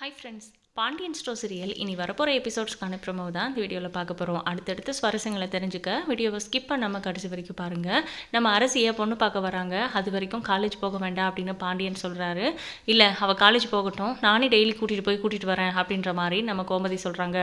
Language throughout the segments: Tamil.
Hi friends, Pandian stores serial. இனி வரப்போகிற எபிசோட்ஸ்க்கான ப்ரமோ தான் இந்த வீடியோவில் பார்க்க போகிறோம் அடுத்தடுத்து சுவாரஸ்யங்களை தெரிஞ்சுக்க வீடியோவை ஸ்கிப் பண்ணாமல் கடைசி வரைக்கும் பாருங்கள் நம்ம அரசியை பொண்ணு பார்க்க வராங்க. அது வரைக்கும் காலேஜ் போக வேண்டாம் அப்படின்னு பாண்டியன் சொல்கிறாரு இல்லை அவள் காலேஜ் போகட்டும். நானே டெய்லி கூட்டிகிட்டு போய் கூட்டிகிட்டு வரேன் அப்படின்ற மாதிரி நம்ம கோமதி சொல்கிறாங்க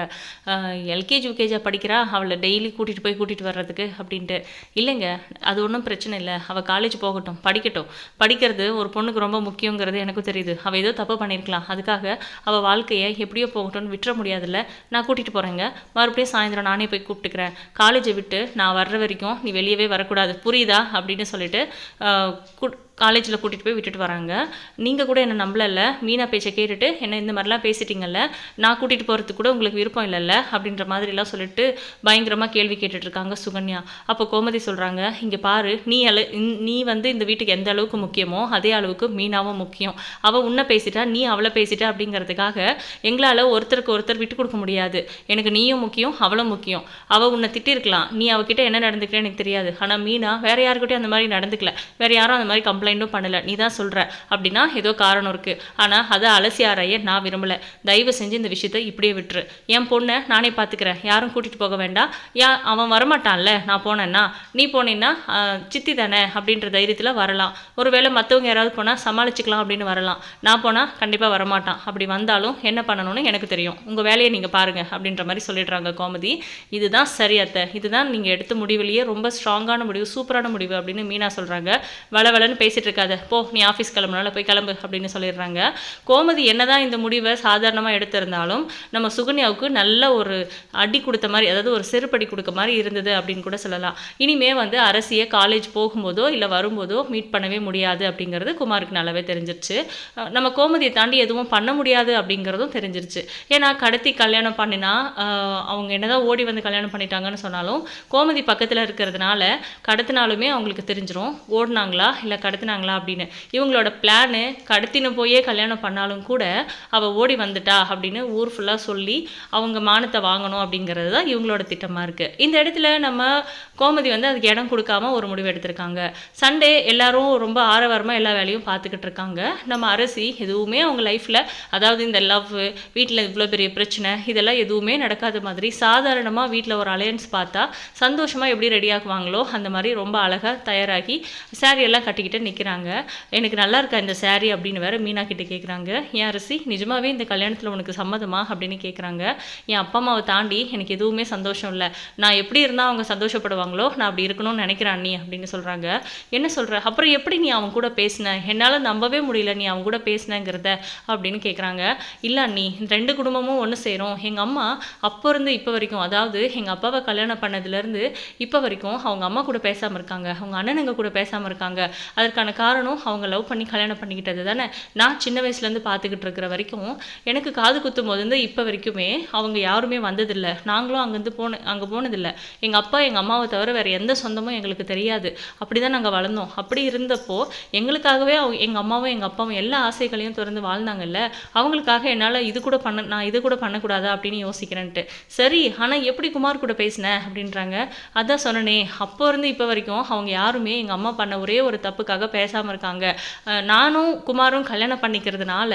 எல்கேஜி யூகேஜியாக படிக்கிறா. அவளை டெய்லி கூட்டிகிட்டு போய் கூட்டிகிட்டு வர்றதுக்கு அப்படின்ட்டு. இல்லைங்க அது ஒன்றும் பிரச்சனை இல்லை. அவள் காலேஜ் போகட்டும். படிக்கட்டும். படிக்கிறது ஒரு பொண்ணுக்கு ரொம்ப முக்கியங்கிறது எனக்கும் தெரியுது. அவள் ஏதோ தப்பு பண்ணியிருக்கலாம் அதுக்காக அவள் வாழ்க்கையை எப்படியோ போகட்டும்னு விட்டுற முடியாதுல்ல. நான் கூட்டிகிட்டு போகிறேங்க மறுபடியும் சாயந்தரம் நானே போய் கூப்பிட்டுக்கிறேன். காலேஜை விட்டு நான் வர்ற வரைக்கும் நீ வெளியவே வரக்கூடாது. புரியுதா? அப்படின்னு சொல்லிட்டு காலேஜில் கூட்டிகிட்டு போய் விட்டுட்டு வராங்க. நீங்கள் கூட என்னை நம்பலல்ல? மீனா பேச்சை கேட்டுட்டு என்ன இந்த மாதிரிலாம் பேசிட்டீங்கல்ல? நான் கூட்டிகிட்டு போகிறதுக்கு கூட உங்களுக்கு விருப்பம் இல்லைல்ல? அப்படின்ற மாதிரிலாம் சொல்லிட்டு பயங்கரமாக கேள்வி கேட்டுட்ருக்காங்க சுகன்யா. அப்போ கோமதி சொல்கிறாங்க இங்கே பாரு நீ அள நீ வந்து இந்த வீட்டுக்கு எந்த அளவுக்கு முக்கியமோ அதே அளவுக்கு மீனாவும் முக்கியம். அவள் உன்னை பேசிட்டா நீ அவளை பேசிட்ட அப்படிங்கிறதுக்காக எங்களால் ஒருத்தருக்கு ஒருத்தர் விட்டு கொடுக்க முடியாது. எனக்கு நீயும் முக்கியம் அவளும் முக்கியம். அவள் உன்னை திட்டிருக்கலாம். நீ அவகிட்ட என்ன நடந்துக்கிறேன்னு எனக்கு தெரியாது. ஆனால் மீனா வேறு யாருக்கிட்டையும் அந்த மாதிரி நடந்துக்கல. வேறு யாரும் அந்த மாதிரி கம்ப்ளைண்ட் கம்ப்ளைண்ட்டும் பண்ணல. நீ தான் சொல்கிற அப்படின்னா ஏதோ காரணம் இருக்குது ஆனால் அதை அலசி ஆராய நான் விரும்பலை. தயவு செஞ்சு இந்த விஷயத்தை இப்படியே விட்டுரு. என் பொண்ணை நானே பார்த்துக்கிறேன் யாரும் கூட்டிகிட்டு போக வேண்டாம் யா அவன் வரமாட்டான்ல. நான் போனேன்னா நீ போனேன்னா சித்தி தானே அப்படின்ற தைரியத்தில் வரலாம். ஒருவேளை மற்றவங்க யாராவது போனால் சமாளிச்சுக்கலாம் அப்படின்னு வரலாம். நான் போனால் கண்டிப்பாக வரமாட்டான். அப்படி வந்தாலும் என்ன பண்ணணும்னு எனக்கு தெரியும். உங்கள் வேலையை நீங்கள் பாருங்கள் அப்படின்ற மாதிரி சொல்லிடுறாங்க கோமதி. இதுதான் சரி அத்தை. இதுதான் நீங்கள் எடுத்த முடிவுலேயே ரொம்ப ஸ்ட்ராங்கான முடிவு சூப்பரான முடிவு அப்படின்னு மீனா சொல்கிறாங்க வளவளன்னு பேசிகிட்டு இருக்காத போ நீ ஆஃபீஸ் கிளம்புனால போய் கிளம்பு அப்படின்னு சொல்லிடுறாங்க. கோமதி என்னதான் இந்த முடிவை சாதாரணமாக எடுத்திருந்தாலும் நம்ம சுகன்யாவுக்கு நல்ல ஒரு அடி கொடுத்த மாதிரி அதாவது ஒரு செருப்படி கொடுக்க மாதிரி இருந்தது அப்படின்னு கூட சொல்லலாம். இனிமே வந்து அரசியை காலேஜ் போகும்போதோ இல்லை வரும்போதோ மீட் பண்ணவே முடியாது அப்படிங்கிறது குமாருக்கு நல்லாவே தெரிஞ்சிருச்சு. நம்ம கோமதியை தாண்டி எதுவும் பண்ண முடியாது அப்படிங்கிறதும் தெரிஞ்சிருச்சு. ஏன்னா கடத்தி கல்யாணம் பண்ணினா அவங்க என்னதான் ஓடி வந்து கல்யாணம் பண்ணிட்டாங்கன்னு சொன்னாலும் கோமதி பக்கத்தில் இருக்கிறதுனால கடத்தினாலுமே அவங்களுக்கு தெரிஞ்சிடும் ஓடினாங்களா இல்லை கடத்தினாங்களா அப்படின்னு. இவங்களோட பிளானு கடத்தின போயே கல்யாணம் பண்ணாலும் கூட அவள் ஓடி வந்துட்டா அப்படின்னு ஊர் ஃபுல்லாக சொல்லி அவங்க மானத்தை வாங்கணும் அப்படிங்கிறது தான் இவங்களோட திட்டமாக இருக்குது இந்த இடத்துல நம்ம கோமதி வந்து அதுக்கு இடம் கொடுக்காம ஒரு முடிவு எடுத்திருக்காங்க. சண்டே எல்லாரும் ரொம்ப ஆரவாரமாக எல்லா வேலையும் பார்த்துக்கிட்டு இருக்காங்க. நம்ம அரசி எதுவுமே அவங்க லைஃப்பில் அதாவது இந்த லவ் வீட்டில் இவ்வளோ பெரிய பிரச்சனை இதெல்லாம் எதுவுமே நடக்காத மாதிரி சாதாரணமாக வீட்டில் ஒரு அலையன்ஸ் பார்த்தா சந்தோஷமாக எப்படி ரெடி ஆகுவாங்களோ அந்த மாதிரி ரொம்ப அழகாக தயாராகி saree எல்லாம் கட்டிக்கிட்டு கேட்குறாங்க எனக்கு நல்லா இருக்கா இந்த சாரீ அப்படின்னு வேற மீனா கிட்ட கேட்குறாங்க ஏன் அரசி நிஜமாவே இந்த கல்யாணத்தில் உனக்கு சம்மதமா? அப்படின்னு கேட்குறாங்க என் அப்பா அம்மாவை தாண்டி எனக்கு எதுவுமே சந்தோஷம் இல்லை. நான் எப்படி இருந்தால் அவங்க சந்தோஷப்படுவாங்களோ நான் அப்படி இருக்கணும்னு நினைக்கிறேன் நீ அப்படின்னு சொல்கிறாங்க என்ன சொல்கிற அப்புறம் எப்படி நீ அவங்க கூட பேசின? என்னால் நம்பவே முடியல நீ அவங்க கூட பேசினங்கிறத அப்படின்னு கேட்குறாங்க இல்லை நீ ரெண்டு குடும்பமும் ஒன்று சேரும். எங்கள் அம்மா அப்போ இருந்து இப்போ வரைக்கும் அதாவது எங்கள் அப்பாவை கல்யாணம் பண்ணதுலேருந்து இப்போ வரைக்கும் அவங்க அம்மா கூட பேசாமல் இருக்காங்க. அவங்க அண்ணனுங்க கூட பேசாமல் இருக்காங்க. அதற்கான காரணம் அவங்க லவ் பண்ணி கல்யாணம் பண்ணிக்கிட்டது தானே? நான் சின்ன வயசுலேருந்து பார்த்துக்கிட்டு இருக்கிற வரைக்கும் எனக்கு காது குத்தும் போது வந்து இப்போ வரைக்குமே அவங்க யாருமே வந்ததில்லை. நாங்களும் அங்கேருந்து போன அங்கே போனதில்லை. எங்கள் அப்பா எங்கள் அம்மாவை தவிர வேறு எந்த சொந்தமும் எங்களுக்கு தெரியாது. அப்படி தான் நாங்கள் வளர்ந்தோம். அப்படி இருந்தப்போ எங்களுக்காகவே அவங்க எங்கள் அம்மாவும் எங்கள் அப்பாவும் எல்லா ஆசைகளையும் திறந்து வாழ்ந்தாங்கல்ல? அவங்களுக்காக என்னால் இது கூட பண்ண நான் இது கூட பண்ணக்கூடாதா அப்படின்னு யோசிக்கிறேன்ட்டு. சரி ஆனால் எப்படி குமார் கூட பேசினேன் அப்படின்றாங்க. அதான் சொன்னனே அப்போ இருந்து இப்போ வரைக்கும் அவங்க யாருமே எங்கள் அம்மா பண்ண ஒரே ஒரு தப்புக்காக பேசாமல் இருக்காங்க. நானும் குமாரும் கல்யாணம் பண்ணிக்கிறதுனால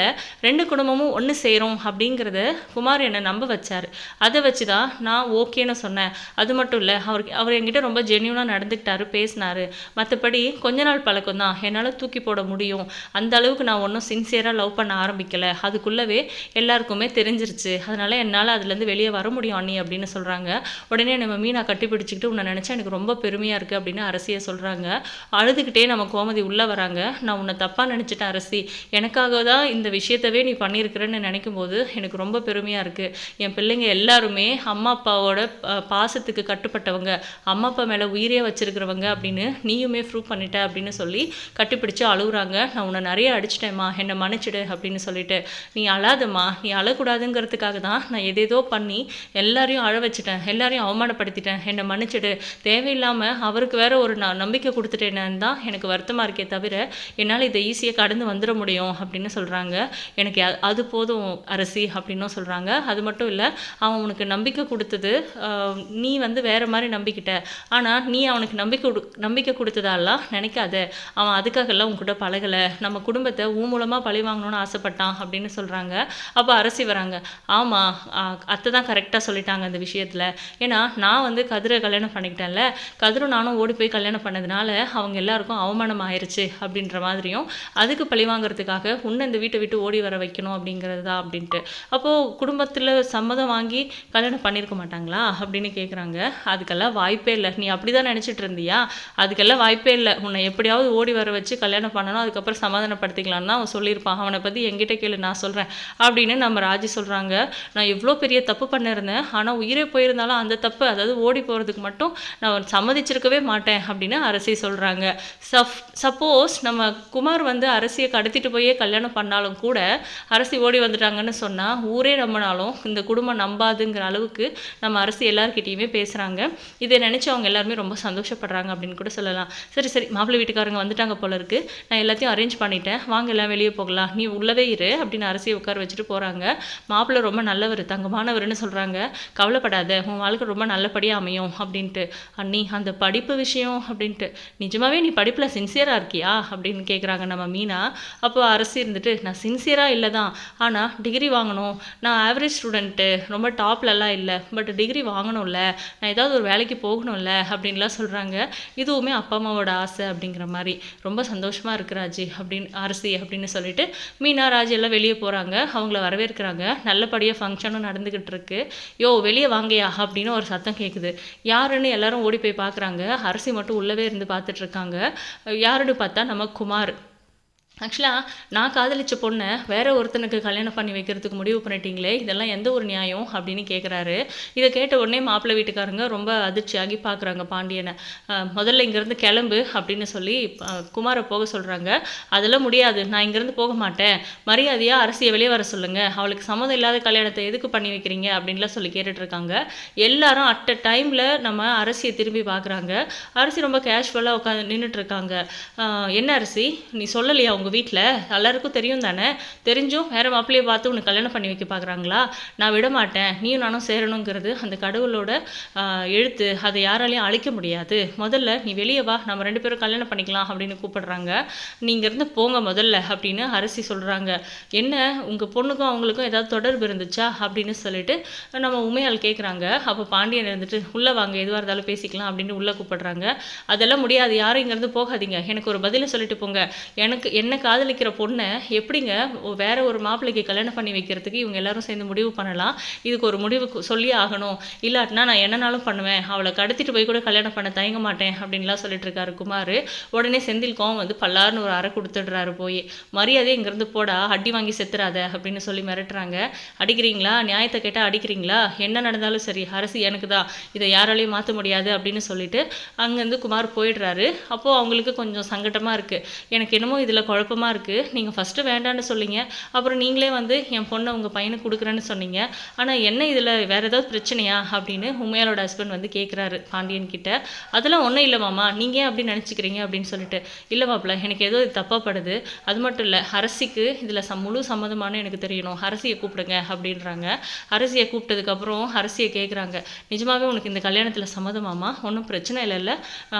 ரெண்டு குடும்பமும் ஒன்று சேரும் அப்படிங்கிறத குமார் என்னை நம்ப வச்சார். அதை வச்சு தான் நான் ஓகேன்னு சொன்னேன். அது மட்டும் இல்லை அவர் அவர் என்கிட்ட ரொம்ப ஜென்யூனாக நடந்துக்கிட்டாரு பேசினாரு. மற்றபடி கொஞ்ச நாள் பழக்கம் தான். என்னால் தூக்கி போட முடியும். அந்த அளவுக்கு நான் ஒன்றும் சின்சியராக லவ் பண்ண ஆரம்பிக்கலை. அதுக்குள்ளவே எல்லாருக்குமே தெரிஞ்சிருச்சு. அதனால் என்னால் அதுலேருந்து வெளியே வர முடியும் அண்ணி அப்படின்னு சொல்கிறாங்க உடனே நம்ம மீனா கட்டி பிடிச்சிக்கிட்டு உன்னை நினச்சா எனக்கு ரொம்ப பெருமையாக இருக்குது அப்படின்னு அரசியை சொல்கிறாங்க அழுதுகிட்டே நம்ம கோமதி உள்ளே வராங்க. நான் உன்னை தப்பாக நினச்சிட்டேன் அரசி. எனக்காக தான் இந்த விஷயத்தவே நீ பண்ணியிருக்கிறேன்னு நினைக்கும் போது எனக்கு ரொம்ப பெருமையாக இருக்குது என் பிள்ளைங்க எல்லாருமே அம்மா அப்பாவோட பாசத்துக்கு கட்டுப்பட்டவங்க. அம்மா அப்பா மேலே உயிரே வச்சிருக்கிறவங்க அப்படின்னு நீயுமே ப்ரூவ் பண்ணிட்ட அப்படின்னு சொல்லி கட்டிப்பிடிச்சு அழுகுறாங்க. நான் உன்னை நிறைய அடிச்சிட்டேம்மா. என்னை மன்னிச்சிடு அப்படின்னு சொல்லிட்டு. நீ அழாதம்மா. நீ அழக்கூடாதுங்கிறதுக்காக தான் நான் எதேதோ பண்ணி எல்லாரையும் அழ வச்சுட்டேன். எல்லாரையும் அவமானப்படுத்திட்டேன். என்னை மன்னிச்சிடு. தேவையில்லாமல் அவருக்கு வேற ஒரு ந நம்பிக்கை கொடுத்துட்டேன்னு தான் எனக்கு வருத்தமாக இருக்கே தவிர என்னால் இதை ஈஸியாக கடந்து வந்துட முடியும் அப்படின்னு சொல்கிறாங்க எனக்கு அது போதும் அரசி அப்படின்னும் சொல்கிறாங்க அது மட்டும் இல்லை அவன் உனக்கு நம்பிக்கை கொடுத்தது நீ வந்து வேறு மாதிரி நம்பிக்கிட்ட. ஆனால் நீ அவனுக்கு நம்பிக்கை கொடு நம்பிக்கை கொடுத்ததாலாம் நினைக்காத. அவன் அதுக்காகலாம் உங்ககிட்ட பழகலை. நம்ம குடும்பத்தை ஊ மூலமாக பழி வாங்கணும்னு ஆசைப்பட்டான் அப்படின்னு சொல்கிறாங்க அப்போ அரசி வராங்க. ஆமாம் அத்தை தான் கரெக்டாக சொல்லிட்டாங்க அந்த விஷயத்தில். ஏன்னா நான் வந்து கதிரை கல்யாணம் பண்ணிக்கிட்டேன்ல. கதிரும் நானும் ஓடி போய் கல்யாணம் பண்ணதுனால அவங்க எல்லாருக்கும் அவமானம் ஆயிடுச்சு அப்படின்ற மாதிரியும் அதுக்கு பழி வாங்குறதுக்காக உன்னை இந்த வீட்டை விட்டு ஓடி வர வைக்கணும் அப்படிங்கிறது தான் அப்படின்ட்டு. அப்போது குடும்பத்தில் சம்மதம் வாங்கி கல்யாணம் பண்ணியிருக்க மாட்டாங்களா அப்படின்னு கேட்குறாங்க அதுக்கெல்லாம் வாய்ப்பே இல்லை. நீ அப்படி தான் நினச்சிட்டு இருந்தியா? அதுக்கெல்லாம் வாய்ப்பே இல்லை. உன்னை எப்படியாவது ஓடி வர வச்சு கல்யாணம் பண்ணணும். அதுக்கப்புறம் சமாதானப்படுத்திக்கலாம்னு தான் அவன் சொல்லியிருப்பான். அவனை பற்றி எங்கிட்ட கேளு நான் சொல்கிறேன் அப்படின்னு நம்ம ராஜி சொல்கிறாங்க நான் எவ்வளோ பெரிய தப்பு பண்ணியிருந்தேன் ஆனால் உயிரே போயிருந்தாலும் அந்த தப்பு அதாவது ஓடி போகிறதுக்கு மட்டும் நான் சம்மதிச்சிருக்கவே மாட்டேன் அப்படின்னு அரசி சொல்கிறாங்க சப் சப்போஸ் நம்ம குமார் வந்து அரசியை கடத்திட்டு போயே கல்யாணம் பண்ணாலும் கூட அரசி ஓடி வந்துட்டாங்கன்னு சொன்னால் ஊரே நம்பினாலும் இந்த குடும்பம் நம்பாதுங்கிற அளவுக்கு நம்ம அரசி எல்லாருக்கிட்டேயுமே பேசுகிறாங்க இதை நினச்சி அவங்க எல்லாருமே ரொம்ப சந்தோஷப்படுறாங்க அப்படின்னு கூட சொல்லலாம். சரி சரி மாப்பிள்ளை வீட்டுக்காரங்க வந்துட்டாங்க போல இருக்கு. நான் எல்லாத்தையும் அரேஞ்ச் பண்ணிட்டேன். வாங்க எல்லாம் வெளியே போகலாம். நீ உள்ளவே இரு அப்படின்னு அரசியை உட்கார வச்சுட்டு போகிறாங்க மாப்பிள்ளை ரொம்ப நல்லவர் தங்கமானவர்னு சொல்கிறாங்க கவலைப்படாத உன் வாழ்க்கை ரொம்ப நல்லபடியாக அமையும் அப்படின்ட்டு. அண்ணி அந்த படிப்பு விஷயம் அப்படின்ட்டு. நிஜமாவே நீ படிப்பில் சின்சியராக இருக்கியா? அப்படின்னு கேட்குறாங்க நம்ம மீனா. அப்போ அரசு இருந்துட்டு நான் சின்சியராக இல்லை தான் ஆனால் டிகிரி வாங்கணும். நான் ஆவரேஜ் ஸ்டூடெண்ட்டு ரொம்ப டாப்லலாம் இல்லை. பட் டிகிரி வாங்கணும்ல. நான் ஏதாவது ஒரு வேலைக்கு போகணும்ல அப்படின்லாம் சொல்கிறாங்க இதுவுமே அப்பா அம்மாவோட ஆசை அப்படிங்கிற மாதிரி. ரொம்ப சந்தோஷமாக இருக்கு ராஜி அப்படின்னு அரசி அப்படின்னு சொல்லிட்டு மீனா ராஜி எல்லாம் வெளியே போகிறாங்க அவங்கள வரவேற்கிறாங்க. நல்லபடியாக ஃபங்க்ஷனும் நடந்துக்கிட்டு இருக்கு. யோ வெளியே வாங்கயா? அப்படின்னு ஒரு சத்தம் கேட்குது யாருன்னு எல்லாரும் ஓடி போய் பார்க்குறாங்க அரசி மட்டும் உள்ளவே இருந்து பார்த்துட்டு இருக்காங்க. யாருன்னு பார்த்தா நம்ம குமார். ஆக்சுவலாக நான் காதலிச்ச பொண்ணை வேற ஒருத்தனுக்கு கல்யாணம் பண்ணி வைக்கிறதுக்கு முடிவு பண்ணிட்டீங்களே இதெல்லாம் எந்த ஒரு நியாயம் அப்படின்னு கேட்குறாரு இதை கேட்ட உடனே மாப்பிள்ளை வீட்டுக்காரங்க ரொம்ப அதிர்ச்சியாகி பார்க்குறாங்க பாண்டியனை. முதல்ல இங்கேருந்து கிளம்பு அப்படின்னு சொல்லி குமாரை போக சொல்கிறாங்க அதெல்லாம் முடியாது நான் இங்கேருந்து போக மாட்டேன். மரியாதையாக அரசியை வெளியே வர சொல்லுங்கள் அவளுக்கு சம்மதம் இல்லாத கல்யாணத்தை எதுக்கு பண்ணி வைக்கிறீங்க அப்படின்லாம் சொல்லி கேட்டுட்ருக்காங்க. எல்லாரும் அட் அ டைமில் நம்ம அரசியை திரும்பி பார்க்குறாங்க அரசி ரொம்ப கேஷுவலாக உட்காந்து நின்றுட்டுருக்காங்க என்ன அரசி? நீ சொல்லலையா உங்கள் வீட்டில் எல்லாருக்கும் தெரியும் தானே? தெரிஞ்சும் வேறு மாப்பிள்ளையை பார்த்து உனக்கு கல்யாணம் பண்ணி வைக்க பார்க்குறாங்களா நான் விட மாட்டேன். நீயும் நானும் சேரணுங்கிறது அந்த கடவுளோட எழுத்து. அதை யாராலையும் அழிக்க முடியாது. முதல்ல நீ வெளியே வா. நம்ம ரெண்டு பேரும் கல்யாணம் பண்ணிக்கலாம் அப்படின்னு கூப்பிடுறாங்க. நீங்கள் இருந்து போங்க முதல்ல அப்படின்னு அரசி சொல்கிறாங்க என்ன? உங்கள் பொண்ணுக்கும் அவங்களுக்கும் ஏதாவது தொடர்பு இருந்துச்சா? அப்படின்னு சொல்லிட்டு நம்ம உமையால் கேட்குறாங்க அப்போ பாண்டியன் இருந்துட்டு உள்ளே வாங்க. எதுவாக இருந்தாலும் பேசிக்கலாம் அப்படின்னு உள்ளே கூப்பிடுறாங்க. அதெல்லாம் முடியாது. யாரும் இங்கேருந்து போகாதீங்க. எனக்கு ஒரு பதிலை சொல்லிட்டு போங்க. எனக்கு என்ன காதலிக்கிற பொண்ணை எப்படிங்க வேற ஒரு மாப்பிள்ளைக்கு கல்யாணம் பண்ணி வைக்கிறதுக்கு இவங்க எல்லாரும் சேர்ந்து முடிவு பண்ணலாம்? இதுக்கு ஒரு முடிவு சொல்லி சொல்லியே ஆகணும். இல்லாட்டினா நான் என்னனாலும் பண்ணுவேன். அவளை கடத்திட்டு போய் கூட கல்யாணம் பண்ண தயங்க மாட்டேன் அப்படின்லாம் சொல்லிட்டு இருக்காரு குமார். உடனே செந்தில் கோவம் வந்து பல்லாருன்னு ஒரு அறை கொடுத்துடுறாரு போய். மரியாதை இங்கேருந்து போடா அடி வாங்கி செத்துறாத அப்படின்னு சொல்லி மிரட்டுறாங்க. அடிக்கிறீங்களா? நியாயத்தை கேட்டால் அடிக்கிறீங்களா? என்ன நடந்தாலும் சரி அரசு எனக்கு தான். இதை யாராலையும் மாற்ற முடியாது அப்படின்னு சொல்லிட்டு அங்கேருந்து குமார் போயிடுறாரு. அப்போது அவங்களுக்கு கொஞ்சம் சங்கடமாக இருக்குது எனக்கு என்னமோ இதில் குழப்பமாக இருக்குது நீங்கள் ஃபஸ்ட்டு வேண்டான்னு சொன்னீங்க. அப்புறம் நீங்களே வந்து என் பொண்ணை உங்கள் பையனுக்கு கொடுக்குறேன்னு சொன்னீங்க. ஆனால் என்ன இதில் வேறு ஏதாவது பிரச்சனையா? அப்படின்னு உமையாலோட ஹஸ்பண்ட் வந்து கேட்குறாரு பாண்டியன் கிட்ட. அதெல்லாம் ஒன்றும் இல்லை மாமா. நீங்கள் ஏன் அப்படி நினச்சிக்கிறீங்க? அப்படின்னு சொல்லிட்டு இல்லை மாப்பிள்ள எனக்கு ஏதோ இது தப்பாப்படுது அது மட்டும் இல்லை அரசிக்கு இதில் சம் முழு சம்மந்தமான எனக்கு தெரியணும். அரசியை கூப்பிடுங்க அப்படின்றாங்க. அரசியை கூப்பிட்டதுக்கப்புறம் அரசியை கேட்குறாங்க நிஜமாகவே உனக்கு இந்த கல்யாணத்தில் சம்மதமாமா ஒன்றும் பிரச்சனை இல்லைல்ல இல்லை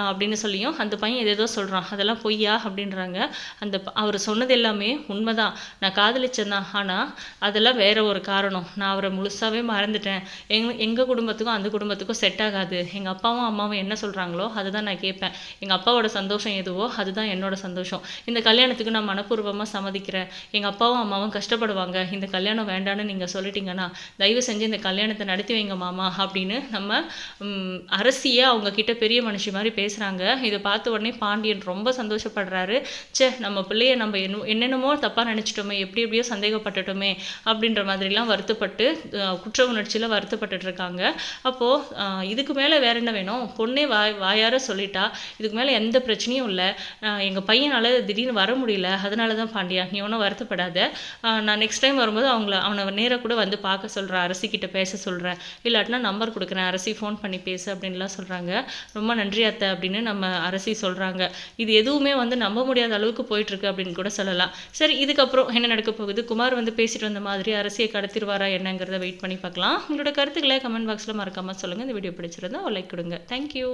அப்படின்னு சொல்லியும் அந்த பையன் எதேதோ சொல்கிறான் அதெல்லாம் பொய்யா? அப்படின்றாங்க. அந்த அவர் சொன்னது எல்லாமே உண்மைதான். நான் காதலிச்சேன் தான் ஆனால் அதெல்லாம் வேற ஒரு காரணம். நான் அவரை முழுசாகவே மறந்துட்டேன். எங் எங்கள் குடும்பத்துக்கும் அந்த குடும்பத்துக்கும் செட் ஆகாது. எங்கள் அப்பாவும் அம்மாவும் என்ன சொல்கிறாங்களோ அதுதான் நான் கேட்பேன். எங்கள் அப்பாவோட சந்தோஷம் எதுவோ அதுதான் என்னோட சந்தோஷம். இந்த கல்யாணத்துக்கு நான் மனப்பூர்வமாக சம்மதிக்கிறேன். எங்கள் அப்பாவும் அம்மாவும் கஷ்டப்படுவாங்க. இந்த கல்யாணம் வேண்டான்னு நீங்கள் சொல்லிட்டீங்கன்னா தயவு செஞ்சு இந்த கல்யாணத்தை நடத்தி வைங்க மாமா அப்படின்னு நம்ம அரசியே அவங்க கிட்ட பெரிய மனுஷி மாதிரி பேசுகிறாங்க இதை பார்த்த உடனே பாண்டியன் ரொம்ப சந்தோஷப்படுறாரு. ச்சே நம்ம பிள்ளை பிள்ளைய நம்ம என்ன என்னென்னமோ தப்பாக நினச்சிட்டோமே எப்படி எப்படியோ சந்தேகப்பட்டுட்டோமே அப்படின்ற மாதிரிலாம் வருத்தப்பட்டு குற்ற உணர்ச்சியில் வருத்தப்பட்டுட்டு இருக்காங்க அப்போது இதுக்கு மேலே வேற என்ன வேணும்? பொண்ணே வாய் வாயார சொல்லிட்டா இதுக்கு மேலே எந்த பிரச்சனையும் இல்லை. எங்கள் பையனால் திடீர்னு வர முடியல அதனால தான் பாண்டியா நீ ஒன்றும் வருத்தப்படாத. நான் நெக்ஸ்ட் டைம் வரும்போது அவங்கள அவனை நேராக கூட வந்து பார்க்க சொல்கிறேன் அரசிக்கிட்ட பேச சொல்கிறேன் இல்லாட்டினா நம்பர் கொடுக்குறேன் அரசி ஃபோன் பண்ணி பேசு அப்படின்லாம் சொல்கிறாங்க ரொம்ப நன்றி அத்தை அப்படின்னு நம்ம அரசி சொல்கிறாங்க இது எதுவுமே வந்து நம்ப முடியாத அளவுக்கு போயிட்டுருக்கு அப்படின்னு கூட சொல்லலாம். சரி இதுக்கப்புறம் என்ன நடக்க போகுது? குமார் வந்து பேசிட்டு வந்த மாதிரி அரசியை கடத்திடுவாரா என்னங்கிறத வெயிட் பண்ணி பார்க்கலாம். உங்களோட கருத்துக்களை கமெண்ட் பாக்ஸில் மறக்காமல் சொல்லுங்கள் இந்த வீடியோ பிடிச்சிருந்தா ஒரு லைக் கொடுங்க. தேங்க்யூ